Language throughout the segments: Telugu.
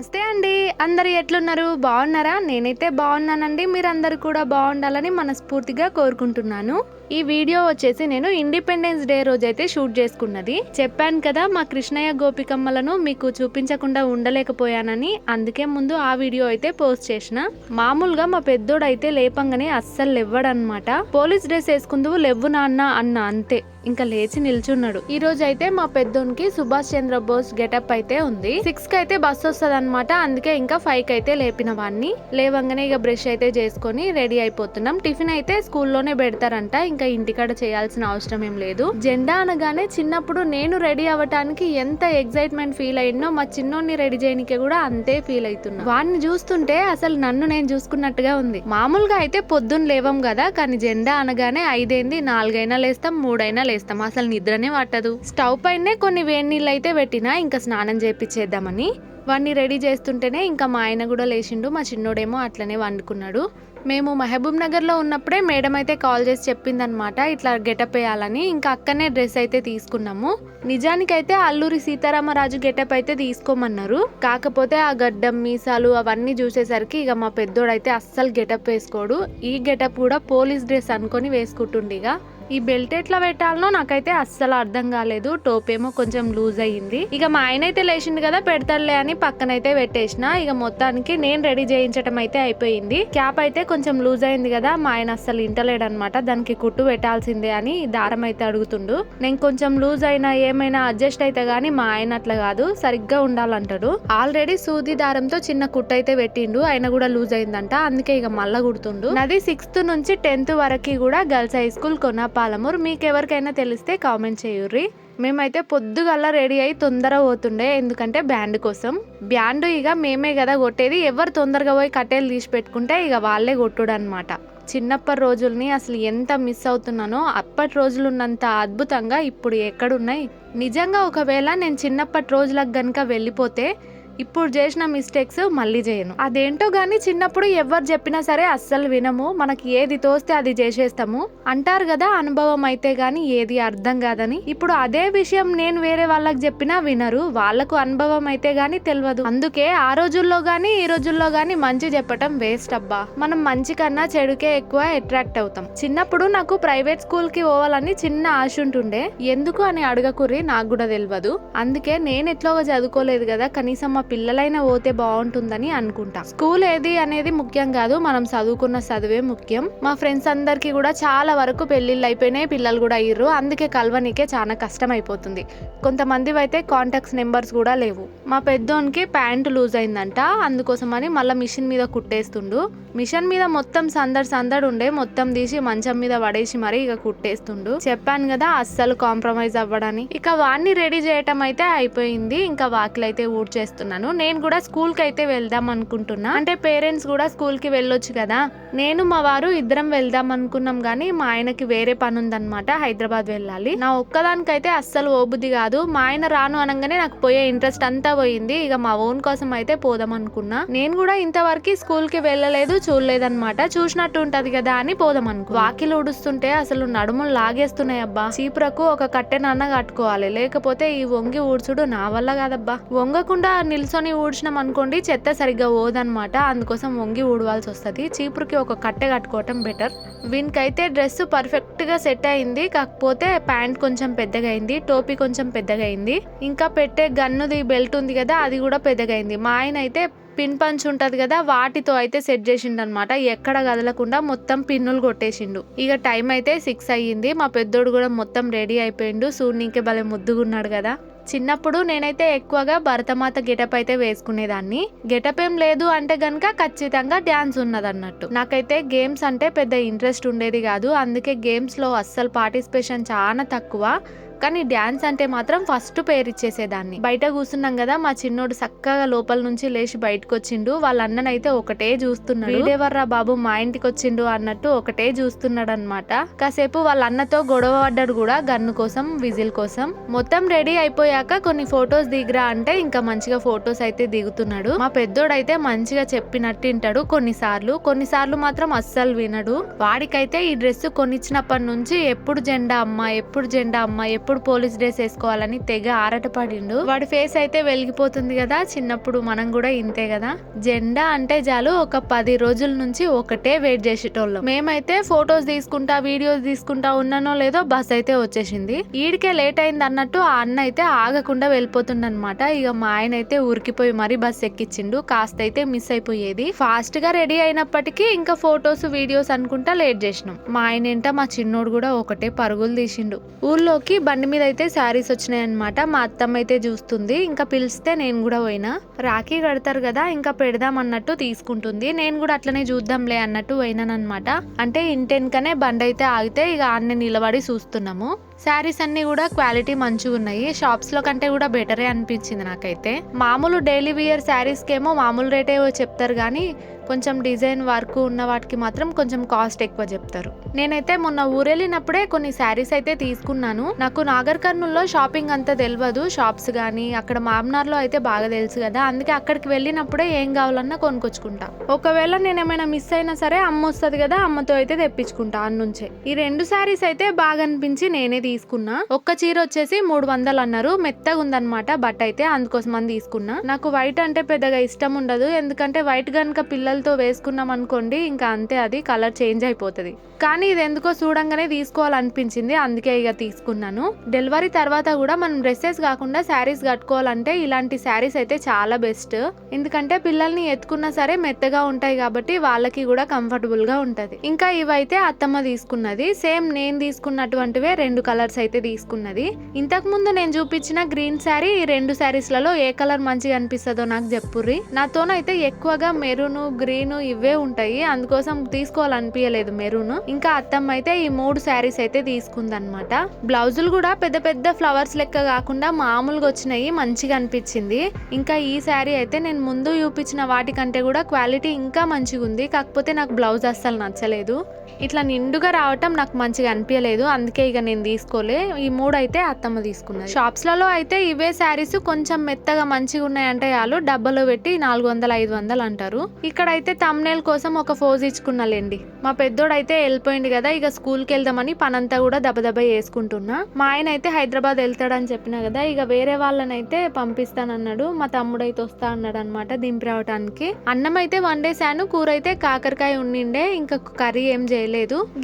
నమస్తే అండి. అందరు ఎట్లున్నారు? బాగున్నారా? నేనైతే బాగున్నానండి. మీరందరూ కూడా బాగుండాలని మనస్ఫూర్తిగా కోరుకుంటున్నాను. ఈ వీడియో వచ్చేసి నేను ఇండిపెండెన్స్ డే రోజు అయితే షూట్ చేసుకున్నది. చెప్పాను కదా మా కృష్ణయ్య గోపికమ్మలను మీకు చూపించకుండా ఉండలేకపోయానని. అందుకే ముందు ఆ వీడియో అయితే పోస్ట్ చేసిన. మామూలుగా మా పెద్దోడు అయితే లేపంగానే అస్సలు లేవ్వడనమాట పోలీస్ డ్రెస్ వేసుకుందువు లేవ్వు నాన్న అన్న అంతే. ఇంకా లేచి నిల్చున్నాడు. ఈ రోజు అయితే మా పెద్దోనికి సుభాష్ చంద్ర బోస్ గెటప్ అయితే ఉంది. సిక్స్కి అయితే బస్ వస్తుంది అనమాట అందుకే ఇంకా ఫైవ్కి అయితే లేపిన వాడిని లేవంగానే ఇక బ్రష్ అయితే చేసుకొని రెడీ అయిపోతున్నాం. టిఫిన్ అయితే స్కూల్లోనే పెడతారంట. ఇంకా ఇంటికాడ చేయాల్సిన అవసరం ఏం లేదు. జెండా అనగానే చిన్నప్పుడు నేను రెడీ అవ్వటానికి ఎంత ఎగ్జైట్మెంట్ ఫీల్ అయిందో మా చిన్నోడిని రెడీ చేయడానికి కూడా అంతే ఫీల్ అవుతున్నా వాడిని చూస్తుంటే అసలు నన్ను నేను చూసుకున్నట్టుగా ఉంది. మామూలుగా అయితే పొద్దున్న లేవం కదా. కానీ జెండా అనగానే ఐదైంది నాలుగైనా లేస్తాం మూడైనా లేస్తాం అసలు నిద్రనే పట్టదు. స్టవ్ పైనే కొన్ని వేడి నీళ్ళు అయితే పెట్టినా ఇంకా స్నానం చేపించేద్దామని వాడిని రెడీ చేస్తుంటేనే ఇంకా మా ఆయన కూడా లేచిండు మా చిన్నోడేమో అట్లనే వండుకున్నాడు. మేము మహబూబ్ నగర్లో ఉన్నప్పుడే మేడం అయితే కాల్ చేసి చెప్పిందనమాట ఇట్లా గెటప్ వేయాలని. ఇంకా అక్కనే డ్రెస్ అయితే తీసుకున్నాము. నిజానికైతే అల్లూరి సీతారామరాజు గెటప్ అయితే తీసుకోమన్నారు. కాకపోతే ఆ గడ్డం మీసాలు అవన్నీ చూసేసరికి ఇక మా పెద్దోడైతే అస్సలు గెటప్ వేసుకోడు. ఈ గెటప్ కూడా పోలీస్ డ్రెస్ అనుకొని వేసుకుంటుండేగా ఇక. ఈ బెల్ట్ ఎట్లా పెట్టాలనో నాకైతే అస్సలు అర్థం కాలేదు. టోప్ ఏమో కొంచెం లూజ్ అయ్యింది. ఇక మా ఆయన అయితే లేచిండు కదా పెడతాడులే అని పక్కనైతే పెట్టేసిన. ఇక మొత్తానికి నేను రెడీ చేయించడం అయితే అయిపోయింది. క్యాప్ అయితే కొంచెం లూజ్ అయింది కదా మా ఆయన అస్సలు ఇంటలేడు అనమాట దానికి కుట్టు పెట్టాల్సిందే అని దారం అయితే అడుగుతుండు. నేను కొంచెం లూజ్ అయినా ఏమైనా అడ్జస్ట్ అయితే గానీ మా ఆయన అట్లా కాదు సరిగ్గా ఉండాలంటాడు. ఆల్రెడీ సూది దారంతో చిన్న కుట్టు అయితే పెట్టిండు. ఆయన కూడా లూజ్ అయిందంట. అందుకే ఇక మళ్ళా కుడుతుండు. నాది సిక్స్త్ నుంచి టెన్త్ వరకు కూడా గర్ల్స్ హై స్కూల్ పాలమూరు మీకు ఎవరికైనా తెలిస్తే కామెంట్ చేయుర్రి. మేమైతే పొద్దుగల్లా రెడీ అయి తొందర పోతుండే ఎందుకంటే బ్యాండ్ కోసం. బ్యాండ్ ఇక మేమే కదా కొట్టేది. ఎవరు తొందరగా పోయి కట్టెలు తీసి పెట్టుకుంటే ఇక వాళ్ళే కొట్టుడు అనమాట చిన్నప్పటి రోజుల్ని అసలు ఎంత మిస్ అవుతున్నానో అప్పటి రోజులు ఉన్నంత అద్భుతంగా ఇప్పుడు ఎక్కడున్నాయి. నిజంగా ఒకవేళ నేను చిన్నప్పటి రోజులకు గనుక వెళ్ళిపోతే ఇప్పుడు చేసిన మిస్టేక్స్ మళ్ళీ చేయను. అదేంటో కానీ చిన్నప్పుడు ఎవరు చెప్పినా సరే అస్సలు వినము. మనకి ఏది తోస్తే అది చేసేస్తాము. అంటారు కదా అనుభవం అయితే కానీ ఏది అర్థం కాదని. ఇప్పుడు అదే విషయం నేను వేరే వాళ్ళకి చెప్పినా వినరు. వాళ్ళకు అనుభవం అయితే గాని తెలియదు అందుకే ఆ రోజుల్లో గాని ఈ రోజుల్లో గాని మంచి చెప్పటం వేస్ట్ అబ్బా. మనం మంచి కన్నా చెడుకే ఎక్కువ అట్రాక్ట్ అవుతాం. చిన్నప్పుడు నాకు ప్రైవేట్ స్కూల్కి పోవాలని చిన్న ఆశ ఉంటుండే. ఎందుకు అని అడగకుర్రి నాకు కూడా తెలియదు అందుకే నేను ఎట్లాగో చదువుకోలేదు కదా కనీసం మా పిల్లలైనా పోతే బాగుంటుందని అనుకుంటా. స్కూల్ ఏది అనేది ముఖ్యం కాదు మనం చదువుకున్న చదువే ముఖ్యం. మా ఫ్రెండ్స్ అందరికి కూడా చాలా వరకు పెళ్ళిళ్ళు అయిపోయినాయి పిల్లలు కూడా అయ్యారు అందుకే కలవనికే చాలా కష్టం అయిపోతుంది. కొంతమంది అయితే కాంటాక్ట్స్ నెంబర్స్ కూడా లేవు. మా పెద్దోనికి ప్యాంట్ లూజ్ అయిందంట అందుకోసమని మళ్ళీ మిషన్ మీద కుట్టేస్తుండు. మిషన్ మీద మొత్తం సందడి సందడి ఉండే మొత్తం తీసి మంచం మీద పడేసి మరీ ఇక కుట్టేస్తుండు. చెప్పాను కదా అస్సలు కాంప్రమైజ్ అవ్వడని. ఇక వాన్ని రెడీ చేయటం అయితే అయిపోయింది ఇంకా వాకిలైతే ఊడ్చేస్తున్నాను. అనుకుంటున్నాను నేను కూడా స్కూల్కి అయితే వెళ్దాం అనుకుంటున్నా. అంటే పేరెంట్స్ కూడా స్కూల్కి వెళ్ళొచ్చు కదా. నేను మా వారు ఇద్దరం వెళ్దాం అనుకున్నాం కానీ మా ఆయనకి వేరే పని ఉందన్నమాట హైదరాబాద్ వెళ్ళాలి. నా ఒక్కదానికైతే అస్సలు ఓబుద్ది కాదు. మా ఆయన రాను అనగానే నాకు పోయే ఇంట్రెస్ట్ అంతా పోయింది. ఇక మా ఓన్ కోసం అయితే పోదాం అనుకున్నా. నేను కూడా ఇంతవరకు స్కూల్కి వెళ్ళలేదు చూడలేదన్నమాట. చూసినట్టు ఉంటది కదా అని పోదాం అనుకో వాకిలు ఊడుస్తుంటే అసలు నడుములు లాగేస్తున్నాయి అబ్బా. చీపురకు ఒక కట్టెనన్న కట్టుకోవాలి. లేకపోతే ఈ వంగి ఊడ్చుడు నా వల్ల కాదబ్బా. వంగకుండా నిల్చొని ఊడ్చినాం అనుకోండి చెత్త సరిగ్గా పోదనమాట అందుకోసం వంగి ఊడవాల్సి వస్తుంది. చీపురుకి ఒక కట్టె కట్టుకోవటం బెటర్. వీనికైతే డ్రెస్ పర్ఫెక్ట్గా సెట్ అయింది. కాకపోతే ప్యాంట్ కొంచెం పెద్దగా అయింది టోపీ కొంచెం పెద్దగా అయింది ఇంకా పెట్టే గన్నుది బెల్ట్ ఉంది కదా అది కూడా పెద్దగా అయింది మా ఆయన అయితే పిన్ పంచ్ ఉంటుంది కదా వాటితో అయితే సెట్ చేసిండు అనమాట ఎక్కడ కదలకుండా మొత్తం పిన్నులు కొట్టేసిండు. ఇక టైం అయితే సిక్స్ అయ్యింది. మా పెద్దోడు కూడా మొత్తం రెడీ అయిపోయిండు. సూర్యునికే భలే ముద్దుగున్నాడు కదా. చిన్నప్పుడు నేనైతే ఎక్కువగా భరతమాత గెటప్ అయితే వేసుకునేదాన్ని. గెటప్ ఏం లేదు అంటే గనక ఖచ్చితంగా డ్యాన్స్ ఉన్నదన్నట్టు. నాకైతే గేమ్స్ అంటే పెద్ద ఇంట్రెస్ట్ ఉండేది కాదు. అందుకే గేమ్స్లో అస్సలు పార్టిసిపేషన్ చాలా తక్కువ. కానీ డ్యాన్స్ అంటే మాత్రం ఫస్ట్ పేరు ఇచ్చేసేదాన్ని. బయట కూర్చున్నాం కదా మా చిన్నోడు చక్కగా లోపల నుంచి లేచి బయటకు వచ్చిండు వాళ్ళ అన్ననైతే ఒకటే చూస్తున్నాడు. వీడెవర్రా బాబు మా ఇంటికి వచ్చిండు అన్నట్టు ఒకటే చూస్తున్నాడు అనమాట కాసేపు వాళ్ళ అన్నతో గొడవ పడ్డాడు కూడా గన్ను కోసం విజిల్ కోసం. మొత్తం రెడీ అయిపోయాక కొన్ని ఫొటోస్ దిగిరా అంటే ఇంకా మంచిగా ఫొటోస్ అయితే దిగుతున్నాడు. మా పెద్దోడైతే మంచిగా చెప్పినట్టు వింటాడు కొన్నిసార్లు. కొన్నిసార్లు మాత్రం అస్సలు వినడు. వాడికైతే ఈ డ్రెస్ కొనిచ్చినప్పటి నుంచి ఎప్పుడు జెండా అమ్మ ఎప్పుడు జెండా అమ్మ ఎప్పుడు పోలీస్ డ్రెస్ వేసుకోవాలని తెగ ఆరటపడిండు. వాడి ఫేస్ అయితే వెలిగిపోతుంది కదా చిన్నప్పుడు మనం కూడా ఇంతే కదా. జెండా అంటే చాలు ఒక పది రోజుల నుంచి ఒకటే వెయిట్ చేసేటోళ్ళం. మేమైతే ఫొటోస్ తీసుకుంటా వీడియోస్ తీసుకుంటా ఉన్నానో లేదో బస్ అయితే వచ్చేసింది. ఈడికే లేట్ అయింది అన్నట్టు ఆ అన్న అయితే ఆగకుండా వెళ్ళిపోతుండనమాట. ఇక మా ఆయన అయితే ఉరికిపోయి మరీ బస్ ఎక్కించిండు. కాస్త అయితే మిస్ అయిపోయేది. ఫాస్ట్గా రెడీ అయినప్పటికీ ఇంకా ఫొటోస్ వీడియోస్ అనుకుంటా లేట్ చేసినాం. మా ఆయన ఏంట మా చిన్నోడు కూడా ఒకటే పరుగులు తీసిండు. ఊర్లోకి బండి మీద అయితే శారీస్ వచ్చినాయి అనమాట మా అత్తమ్మ అయితే చూస్తుంది. ఇంకా పిలిస్తే నేను కూడా పోయినా. రాఖీ కడతారు కదా ఇంకా పెడదాం అన్నట్టు తీసుకుంటుంది. నేను కూడా అట్లనే చూద్దాంలే అన్నట్టు పోయినానమాట అంటే ఇంటెన్కనే బండి అయితే ఆగితే ఇక అన్ని నిలబడి చూస్తున్నాము. శారీస్ అన్ని కూడా క్వాలిటీ మంచిగా ఉన్నాయి. షాప్స్లో కంటే కూడా బెటరే అనిపించింది నాకైతే. మామూలు డైలీ వియర్ శారీస్ కేమో మామూలు రేటే చెప్తారు కానీ కొంచెం డిజైన్ వర్క్ ఉన్న వాటికి మాత్రం కొంచెం కాస్ట్ ఎక్కువ చెప్తారు. నేనైతే మొన్న ఊరెళ్ళినప్పుడే కొన్ని శారీస్ అయితే తీసుకున్నాను. నాకు నాగర్ కర్నూల్లో షాపింగ్ అంత తెలియదు షాప్స్ కానీ అక్కడ మామ్నార్లో అయితే బాగా తెలుసు కదా. అందుకే అక్కడికి వెళ్ళినప్పుడే ఏం కావాలన్నా కొనుక్కొచ్చుకుంటా. ఒకవేళ నేను ఏమైనా మిస్ అయినా సరే అమ్మ వస్తుంది కదా అమ్మతో అయితే తెప్పించుకుంటా అన్నుంచే. ఈ రెండు శారీస్ అయితే బాగా అనిపించి నేనే తీసుకున్నా. ఒక్క చీర వచ్చేసి మూడు వందలు అన్నారు. మెత్తగా ఉందన్నమాట బట్ అయితే అందుకోసం అని తీసుకున్నా. నాకు వైట్ అంటే పెద్దగా ఇష్టం ఉండదు. ఎందుకంటే వైట్ కనుక పిల్లలతో వేసుకున్నాం అనుకోండి ఇంకా అంతే అది కలర్ చేంజ్ అయిపోతుంది. కానీ ఇది ఎందుకో చూడంగానే తీసుకోవాలనిపించింది. అందుకే ఇక తీసుకున్నాను. డెలివరీ తర్వాత కూడా మనం డ్రెస్సెస్ కాకుండా శారీస్ కట్టుకోవాలంటే ఇలాంటి శారీస్ అయితే చాలా బెస్ట్ ఎందుకంటే పిల్లల్ని ఎత్తుకున్నా సరే మెత్తగా ఉంటాయి కాబట్టి వాళ్ళకి కూడా కంఫర్టబుల్గా ఉంటది. ఇంకా ఇవైతే అత్తమ్మ తీసుకున్నది. సేమ్ నేను తీసుకున్నటువంటివే రెండు కలర్స్ అయితే తీసుకున్నది. ఇంతకు ముందు నేను చూపించిన గ్రీన్ శారీ ఈ రెండు శారీస్లలో ఏ కలర్ మంచిగా అనిపిస్తుందో నాకు చెప్పుర్రి. నాతోనైతే ఎక్కువగా మెరూన్ గ్రీన్ ఇవే ఉంటాయి. అందుకోసం తీసుకోవాలనిపించలేదు మెరూన్. ఇంకా అత్తమ్మ అయితే ఈ మూడు శారీస్ అయితే తీసుకుందనమాట బ్లౌజులు కూడా పెద్ద పెద్ద ఫ్లవర్స్ లెక్క కాకుండా మామూలుగా వచ్చినాయి మంచిగా అనిపించింది. ఇంకా ఈ శారీ అయితే నేను ముందు చూపించిన వాటికంటే కూడా క్వాలిటీ ఇంకా మంచిగా ఉంది కాకపోతే నాకు బ్లౌజ్ అస్సలు నచ్చలేదు. ఇట్లా నిండుగా రావటం నాకు మంచిగా అనిపించలేదు అందుకే ఇక నేను తీసుకోలే. ఈ మూడు అయితే అత్తమ్మ తీసుకున్నది. షాప్స్లలో అయితే ఇవే శారీస్ కొంచెం మెత్తగా మంచిగా ఉన్నాయంటే చాలు. డబ్బలో పెట్టి నాలుగు వందలు ఐదు వందలు అంటారు. ఇక్కడైతే తమ్నేల్ కోసం ఒక ఫోజ్ ఇచ్చుకున్నాలేండి. మా పెద్దోడు అయితే వెళ్ళిపోయింది కదా ఇక స్కూల్కి వెళ్దామని పనంతా కూడా దెబ్బదెబ్బ వేసుకుంటున్నా మా ఆయన అయితే హైదరాబాద్ వెళ్తాడని చెప్పిన కదా ఇక వేరే వాళ్ళనైతే పంపిస్తానన్నాడు. మా తమ్ముడు అయితే వస్తా అన్నాడు అనమాట దింపి రావడానికి అన్నం అయితే వండేసాను కూర అయితే కాకరకాయ ఉండిండే ఇంకా కర్రీ ఏం చేయలేదు.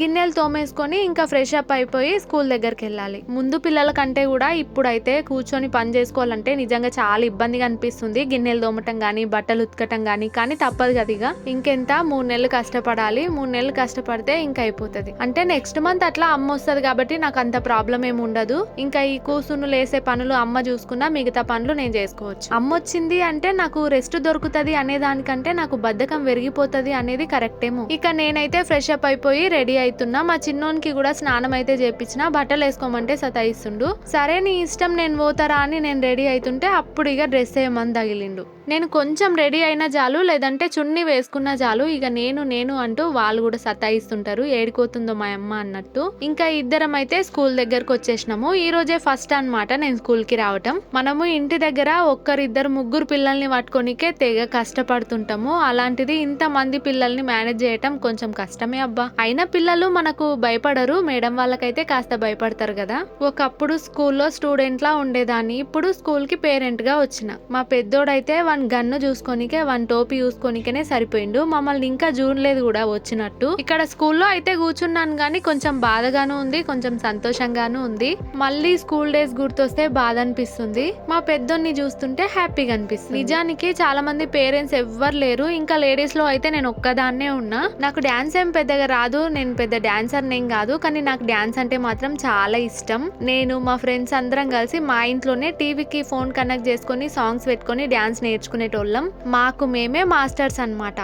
గిన్నెలు తోమేసుకొని ఇంకా ఫ్రెష్ అప్ అయిపోయి స్కూల్ దగ్గరికి వెళ్ళాలి. ముందు పిల్లల కంటే కూడా ఇప్పుడైతే కూర్చొని పని చేసుకోవాలంటే నిజంగా చాలా ఇబ్బందిగా అనిపిస్తుంది. గిన్నెలు తోమటం కానీ బట్టలు ఉతకటం కానీ కానీ తప్పదు కదా ఇక. ఇంకెంత? మూడు నెలలు కష్టపడాలి. మూడు నెలలు కష్టపడితే ఇంకా అయిపోతుంది. అంటే నెక్స్ట్ మంత్ అట్లా అమ్మ వస్తుంది కాబట్టి నాకు అంత ప్రాబ్లం ఏమి ఉండదు. ఇంకా ఈ కూసును లేసే పనులు అమ్మ చూసుకున్నా మిగతా పనులు నేను చేసుకోవచ్చు. అమ్మ వచ్చింది అంటే నాకు రెస్ట్ దొరుకుతుంది అనే దానికంటే నాకు బద్ధకం పెరిగిపోతుంది అనేది కరెక్టేమో ఇక నేనైతే ఫ్రెష్ అప్ అయిపోయి రెడీ అవుతున్నా మా చిన్నోనికి కూడా స్నానం అయితే చేపించిన. బట్టలు వేసుకోమంటే సతాయిస్తుండు. సరే నీ ఇష్టం నేను పోతారా అని నేను రెడీ అవుతుంటే అప్పుడు ఇక డ్రెస్ వేయమని తగిలిండు. నేను కొంచెం రెడీ అయిన చాలు లేదంటే చున్నీ వేసుకున్న చాలు ఇక నేను నేను అంటూ వాళ్ళు కూడా సతాయిస్తుంటారు. ఏడిపోతుందో మా అమ్మ అన్నట్టు. ఇంకా ఇద్దరం అయితే స్కూల్ దగ్గరకు వచ్చేసినాము. ఈ రోజే ఫస్ట్ అన్నమాట నేను స్కూల్కి రావటం. మనము ఇంటి దగ్గర ఒక్కరిద్దరు ముగ్గురు పిల్లల్ని పట్టుకోనికే తెగ కష్టపడుతుంటాము. అలాంటిది ఇంత మంది పిల్లల్ని మేనేజ్ చేయటం కొంచెం కష్టమే అబ్బా. అయినా పిల్లలు మనకు భయపడరు. మేడం వాళ్ళకైతే కాస్త భయపడతారు కదా. ఒకప్పుడు స్కూల్లో స్టూడెంట్ లా ఉండేదాన్ని. ఇప్పుడు స్కూల్కి పేరెంట్గా వచ్చిన. మా పెద్దోడైతే వన్ గన్ను చూసుకోనికే వన్ టోపీ చూసుకోనికనే సరిపోయిండు. మమ్మల్ని ఇంకా చూడలేదు కూడా వచ్చినట్టు. ఇక్కడ స్కూల్లో అయితే కూర్చున్నాను కానీ కొంచెం బాధగాను ఉంది కొంచెం సంతోషంగాను ఉంది. మళ్ళీ స్కూల్ డేస్ గుర్తొస్తే బాధ అనిపిస్తుంది మా పెద్దోన్ని చూస్తుంటే హ్యాపీగా అనిపిస్తుంది. నిజానికి చాలా మంది పేరెంట్స్ ఎవ్వరు లేరు. ఇంకా లేడీస్లో అయితే నేను ఒక్కదాన్నే ఉన్నా. నాకు డాన్స్ ఏం పెద్దగా రాదు. నేను పెద్ద డాన్సర్ నేను కాదు కానీ నాకు డాన్స్ అంటే మాత్రం చాలా ఇష్టం. నేను మా ఫ్రెండ్స్ అందరం కలిసి మా ఇంట్లోనే టీవీకి ఫోన్ కనెక్ట్ చేసుకొని సాంగ్స్ పెట్టుకొని డాన్స్ నేర్చుకునేటోళ్ళం. మాకు మేమే మాస్టర్స్ అన్నమాట.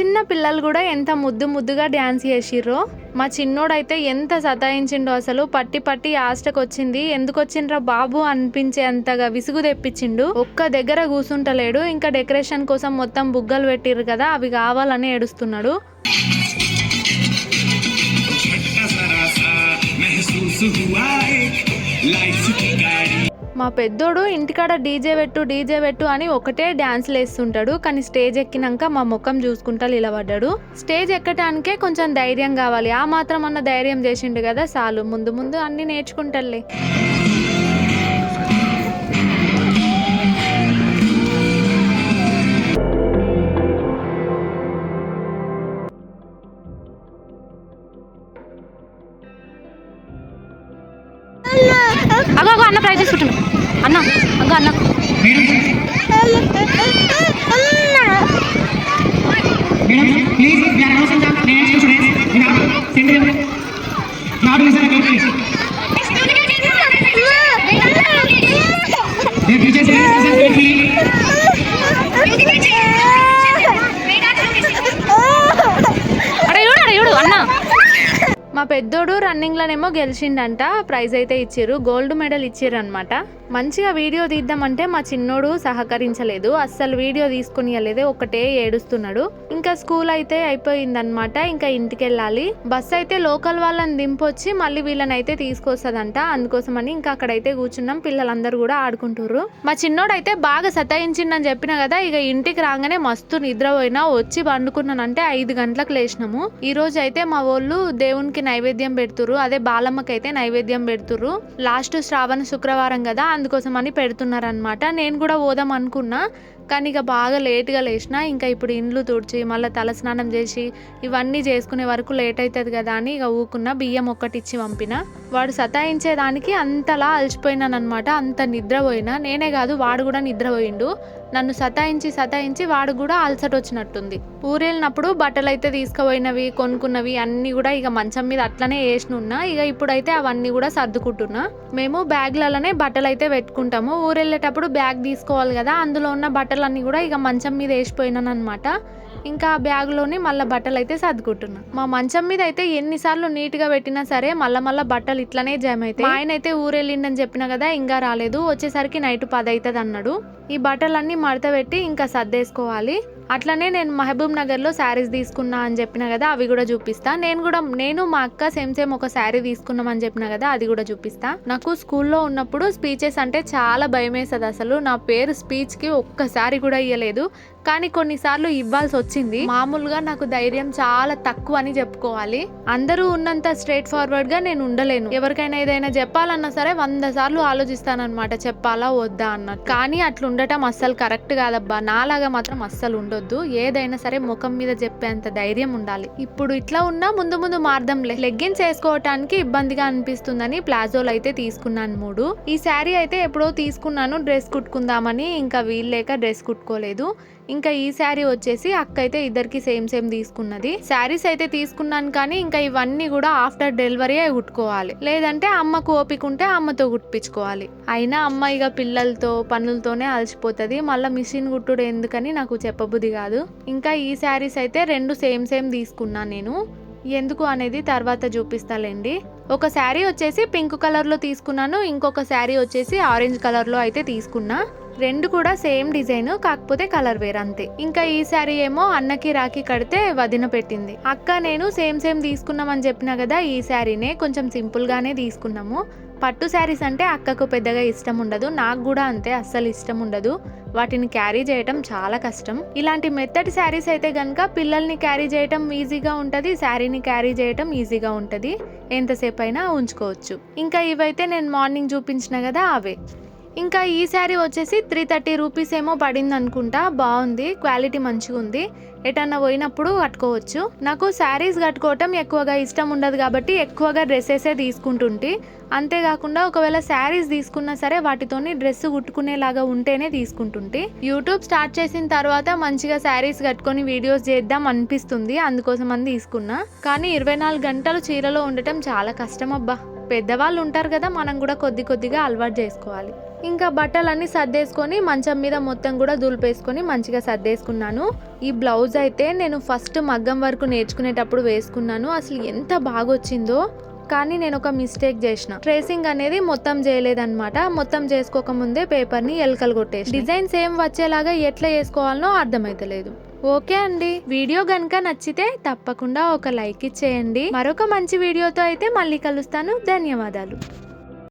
చిన్న పిల్లలు కూడా ఎంత ముద్దు ముద్దుగా డ్యాన్స్ చేసిర్రో. మా చిన్నోడైతే ఎంత సతాయించిండో అసలు. పట్టి పట్టి ఆస్టకు వచ్చింది ఎందుకు వచ్చిండ్రా బాబు అనిపించే అంతగా విసుగు తెప్పించిండు. ఒక్క దగ్గర కూసుంటలేడు. ఇంకా డెకరేషన్ కోసం మొత్తం బుగ్గలు పెట్టిర్రు కదా అవి కావాలని ఏడుస్తున్నాడు. మా పెద్దోడు ఇంటికాడ డీజే పెట్టు డీజే పెట్టు అని ఒకటే డ్యాన్స్లు వేస్తుంటాడు కానీ స్టేజ్ ఎక్కినాక మా ముఖం చూసుకుంటా నిలబడ్డాడు స్టేజ్ ఎక్కటానికే కొంచెం ధైర్యం కావాలి. ఆ మాత్రం అన్న ధైర్యం చేసిండు కదా చాలు ముందు ముందు అన్ని నేర్చుకుంటాడులే అన్న ప్రైజ్ తీసుకుంటున్నా అన్న అగో అన్న Madam, పెద్దోడు రన్నింగ్లోనేమో గెలిచిండంట ప్రైజ్ అయితే ఇచ్చారు గోల్డ్ మెడల్ ఇచ్చారనమాట అనమాట మంచిగా వీడియో తీద్దామంటే మా చిన్నోడు సహకరించలేదు అస్సలు వీడియో తీసుకునియలేదు ఒకటే ఏడుస్తున్నాడు. ఇంకా స్కూల్ అయితే అయిపోయిందనమాట ఇంకా ఇంటికి వెళ్ళాలి బస్సు అయితే లోకల్ వాళ్ళని దింపొచ్చి మళ్ళీ వీళ్ళని అయితే తీసుకొస్తుందంట అందుకోసమని ఇంకా అక్కడైతే కూర్చున్నాం పిల్లలందరూ కూడా ఆడుకుంటుర్రు. మా చిన్నోడు అయితే బాగా సతాయించిండని చెప్పిన కదా ఇక ఇంటికి రాగానే మస్తు నిద్రపోయినా వచ్చి పండుకున్నానంటే ఐదు గంటలకు లేచినాము. ఈ రోజు అయితే మా వాళ్ళు దేవునికి నైవేద్యం నైవేద్యం పెడుతురు అదే బాలమ్మకి అయితే నైవేద్యం పెడుతురు లాస్ట్ శ్రావణ శుక్రవారం కదా అందుకోసం అని పెడుతున్నారనమాట నేను కూడా పోదాం అనుకున్నా. కానీ ఇక బాగా లేట్గా లేచిన ఇంకా ఇప్పుడు ఇండ్లు తుడిచి మళ్ళీ తలస్నానం చేసి ఇవన్నీ చేసుకునే వరకు లేట్ అవుతుంది కదా అని ఇక ఊకున్న బియ్యం ఒక్కటి ఇచ్చి పంపిన. వాడు సతాయించేదానికి అంతలా అలసిపోయినానమాట అంత నిద్రపోయినా. నేనే కాదు వాడు కూడా నిద్రపోయిండు. నన్ను సతాయించి సతాయించి వాడు కూడా అలసట వచ్చినట్టుంది ఊరెళ్ళినప్పుడు బట్టలు అయితే తీసుకుపోయినవి కొనుక్కున్నవి అన్నీ కూడా ఇక మంచం మీద అట్లనే వేసినున్నా ఇక ఇప్పుడైతే అవన్నీ కూడా సర్దుకుంటున్నా. మేము బ్యాగ్లలోనే బట్టలు అయితే పెట్టుకుంటాము. ఊరెళ్ళేటప్పుడు బ్యాగ్ తీసుకోవాలి కదా అందులో ఉన్న బట్టలు అన్నీ కూడా ఇక మంచం మీద వేసిపోయినాను అనమాట ఇంకా ఆ బ్యాగ్లోనే మళ్ళీ బట్టలు అయితే సర్దుకుంటున్నా. మా మంచం మీద అయితే ఎన్నిసార్లు నీట్గా పెట్టినా సరే మళ్ళీ మళ్ళీ బట్టలు ఇట్లనే జామ్ అయితే ఆయన అయితే ఊరెళ్ళిండని చెప్పిన కదా ఇంకా రాలేదు. వచ్చేసరికి నైట్ పది అవుతుంది అన్నాడు ఈ బట్టలన్నీ మడత పెట్టి ఇంకా సర్దేసుకోవాలి. అట్లనే నేను మహబూబ్ నగర్లో శారీస్ తీసుకున్నా అని చెప్పిన కదా అవి కూడా చూపిస్తా. నేను కూడా నేను మా అక్క సేమ్ సేమ్ ఒక శారీ తీసుకున్నాం అని చెప్పిన కదా అది కూడా చూపిస్తా. నాకు స్కూల్లో ఉన్నప్పుడు స్పీచెస్ అంటే చాలా భయం వేస్తుంది అసలు నా పేరు స్పీచ్కి ఒక్కసారి కూడా ఇవ్వలేదు కానీ కొన్నిసార్లు ఇవ్వాల్సి వచ్చింది. మామూలుగా నాకు ధైర్యం చాలా తక్కువ అని చెప్పుకోవాలి. అందరూ ఉన్నంత స్ట్రైట్ ఫార్వర్డ్గా నేను ఉండలేను. ఎవరికైనా ఏదైనా చెప్పాలన్నా సరే వంద సార్లు ఆలోచిస్తానన్నమాట. చెప్పాలా వద్దా అన్నట్టు. కానీ అట్లా ఉండటం అస్సలు కరెక్ట్ కాదబ్బా. నాలాగా మాత్రం అస్సలు ఉండొద్దు. ఏదైనా సరే ముఖం మీద చెప్పేంత ధైర్యం ఉండాలి. ఇప్పుడు ఇట్లా ఉన్నా ముందు ముందు మార్దంలే. లెగ్గిన్స్ వేసుకోవటానికి ఇబ్బందిగా అనిపిస్తుందని ప్లాజోలు అయితే తీసుకున్నాను మూడు. ఈ శారీ అయితే ఎప్పుడో తీసుకున్నాను. డ్రెస్ కుట్టుకుందామని ఇంకా వీల్లేక డ్రెస్ కుట్టుకోలేదు. ఇంకా ఈ శారీ వచ్చేసి అక్క అయితే ఇద్దరికి సేమ్ సేమ్ తీసుకున్నది. శారీస్ అయితే తీసుకున్నాను కానీ ఇంకా ఇవన్నీ కూడా ఆఫ్టర్ డెలివరీ కుట్టుకోవాలి. లేదంటే అమ్మకు ఓపిక ఉంటే అమ్మతో కుట్టించుకోవాలి. అయినా అమ్మ ఇక పిల్లలతో పనులతోనే అలసిపోతుంది. మళ్ళీ మిషన్ కుట్టుడు ఎందుకని నాకు చెప్పబుద్ధి కాదు. ఇంకా ఈ శారీస్ అయితే రెండు సేమ్ సేమ్ తీసుకున్నాను నేను. ఎందుకు అనేది తర్వాత చూపిస్తాలేండి. ఒక శారీ వచ్చేసి పింక్ కలర్లో తీసుకున్నాను. ఇంకొక శారీ వచ్చేసి ఆరెంజ్ కలర్లో అయితే తీసుకున్నా. రెండు కూడా సేమ్ డిజైన్ కాకపోతే కలర్ వేర్ అంతే. ఇంకా ఈ శారీ ఏమో అన్నకి రాఖీ కడితే వదిన పెట్టింది. అక్క నేను సేమ్ సేమ్ తీసుకున్నామని చెప్పిన కదా ఈ శారీనే కొంచెం సింపుల్ గానే తీసుకున్నాము. పట్టు శారీస్ అంటే అక్కకు పెద్దగా ఇష్టం ఉండదు నాకు కూడా అంతే అస్సలు ఇష్టం ఉండదు. వాటిని క్యారీ చేయటం చాలా కష్టం. ఇలాంటి మెత్తటి శారీస్ అయితే కనుక పిల్లల్ని క్యారీ చేయటం ఈజీగా ఉంటుంది శారీని క్యారీ చేయటం ఈజీగా ఉంటుంది. ఎంతసేపు అయినా ఉంచుకోవచ్చు. ఇంకా ఇవైతే నేను మార్నింగ్ చూపించిన కదా అవే. ఇంకా ఈ శారీ వచ్చేసి త్రీ థర్టీ రూపీస్ ఏమో పడింది అనుకుంటా. బాగుంది క్వాలిటీ మంచిగా ఉంది. ఎటన్నా పోయినప్పుడు కట్టుకోవచ్చు. నాకు శారీస్ కట్టుకోవటం ఎక్కువగా ఇష్టం ఉండదు కాబట్టి ఎక్కువగా డ్రెస్సెసే తీసుకుంటుంటే. అంతేకాకుండా ఒకవేళ శారీస్ తీసుకున్నా సరే వాటితోని డ్రెస్ కుట్టుకునేలాగా ఉంటేనే తీసుకుంటుంటే. యూట్యూబ్ స్టార్ట్ చేసిన తర్వాత మంచిగా శారీస్ కట్టుకొని వీడియోస్ చేద్దాం అనిపిస్తుంది. అందుకోసం అని తీసుకున్నా. కానీ ఇరవై నాలుగు గంటలు చీరలో ఉండటం చాలా కష్టం అబ్బా. పెద్దవాళ్ళు ఉంటారు కదా మనం కూడా కొద్ది కొద్దిగా అలవాటు చేసుకోవాలి. ఇంకా బట్టలన్నీ సర్దేసుకొని మంచం మీద మొత్తం కూడా దులిపేసుకొని మంచిగా సర్దేసుకున్నాను. ఈ బ్లౌజ్ అయితే నేను ఫస్ట్ మగ్గం వరకు నేర్చుకునేటప్పుడు వేసుకున్నాను. అసలు ఎంత బాగా వచ్చిందో కానీ నేను ఒక మిస్టేక్ చేసిన. ట్రేసింగ్ అనేది మొత్తం చేయలేదన్నమాట. మొత్తం చేసుకోక ముందే పేపర్ని ఎలకలు కొట్టేసి డిజైన్ సేమ్ వచ్చేలాగా ఎట్లా వేసుకోవాలనో అర్థమైతలేదు. ఓకే అండి. వీడియో గనుక నచ్చితే తప్పకుండా ఒక లైక్ ఇచ్చేయండి. మరొక మంచి వీడియోతో అయితే మళ్ళీ కలుస్తాను. ధన్యవాదాలు.